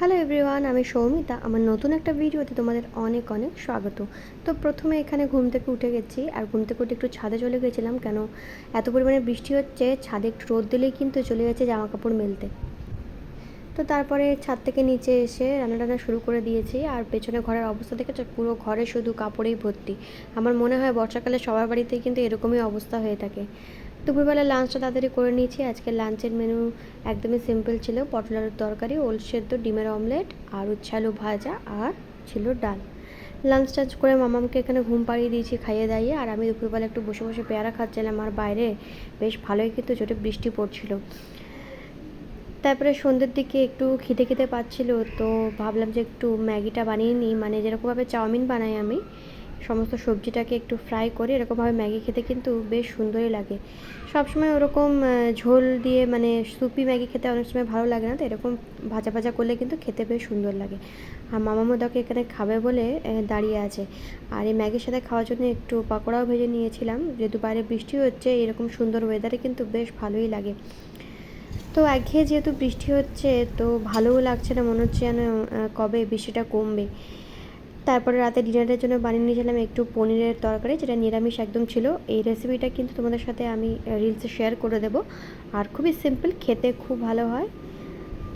Hello everyone আমি সৌমিতা। আমার নতুন একটা ভিডিওতে তোমাদের অনেক অনেক স্বাগত। তো প্রথমে এখানে ঘুম থেকে উঠে গেছি, আর ঘুম থেকে উঠে একটু ছাদে চলে গেছিলাম কেন এত পরিমাণে বৃষ্টি হচ্ছে, ছাদে একটু রোদ দিলেই কিন্তু চলে গেছে জামা কাপড় মেলতে। তো তারপরে ছাদ থেকে নিচে এসে রান্না টান্না শুরু করে দিয়েছি, আর পেছনে ঘরের অবস্থা দেখেছ? পুরো ঘরে শুধু কাপড়েই ভর্তি। আমার মনে হয় বর্ষাকালে সবার বাড়িতেই কিন্তু এরকমই অবস্থা হয়ে থাকে। দুপুরবেলা লাঞ্চটা তাড়াতাড়ি করে নিয়েছি। আজকে লাঞ্চের মেনু একদমই সিম্পল ছিল। পটল আলুর তরকারি, ওল সেদ্ধ, ডিমের অমলেট আর উচ্ছে আলু ভাজা আর ছিল ডাল। লাঞ্চ টাঞ্চ করে মামামকে এখানে ঘুম পাড়িয়ে দিয়েছি খাইয়ে দাইয়ে। আর আমি দুপুরবেলা একটু বসে বসে পেয়ারা খাচ্ছিলাম। আর বাইরে বেশ ভালোই কিন্তু জোরে বৃষ্টি পড়ছিল। তারপরে সন্ধ্যের দিকে একটু খিদে খিদে পাচ্ছিল। তো ভাবলাম যে একটু ম্যাগিটা বানিয়ে নিই। মানে যেরকমভাবে চাউমিন বানাই আমি সমস্ত সবজিটাকে একটু ফ্রাই করে এরকমভাবে ম্যাগি খেতে কিন্তু বেশ সুন্দরই লাগে। সবসময় ওরকম ঝোল দিয়ে মানে সুপি ম্যাগি খেতে অনেক সময় ভালো লাগে না, তো এরকম ভাজা ভাজা করলে কিন্তু খেতে বেশ সুন্দর লাগে। আর মামা মোদাকে এখানে খাবে বলে দাঁড়িয়ে আছে। আর এই ম্যাগির সাথে খাওয়ার জন্য একটু পাকোড়াও ভেজে নিয়েছিলাম, যেহেতু বাইরে বৃষ্টি হচ্ছে, এরকম সুন্দর ওয়েদারে কিন্তু বেশ ভালোই লাগে। তো একঘেয়ে যেহেতু বৃষ্টি হচ্ছে, তো ভালোও লাগছে না, মনে হচ্ছে যেন কবে বৃষ্টিটা কমবে। তারপরে রাতে ডিনারের জন্য বানিয়ে নিয়েছিলাম একটু পনিরের তরকারি, যেটা নিরামিষ একদম ছিল। এই রেসিপিটা কিন্তু তোমাদের সাথে আমি রিলসে শেয়ার করে দেব। আর খুবই সিম্পল খেতে খুব ভালো হয়।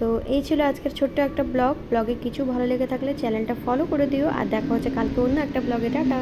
তো এই ছিল আজকের ছোট্ট একটা ব্লগ ব্লগে কিছু ভালো লেগে থাকলে চ্যানেলটা ফলো করে দিও। আর দেখা হচ্ছে কালকে অন্য একটা ব্লগে টাটা!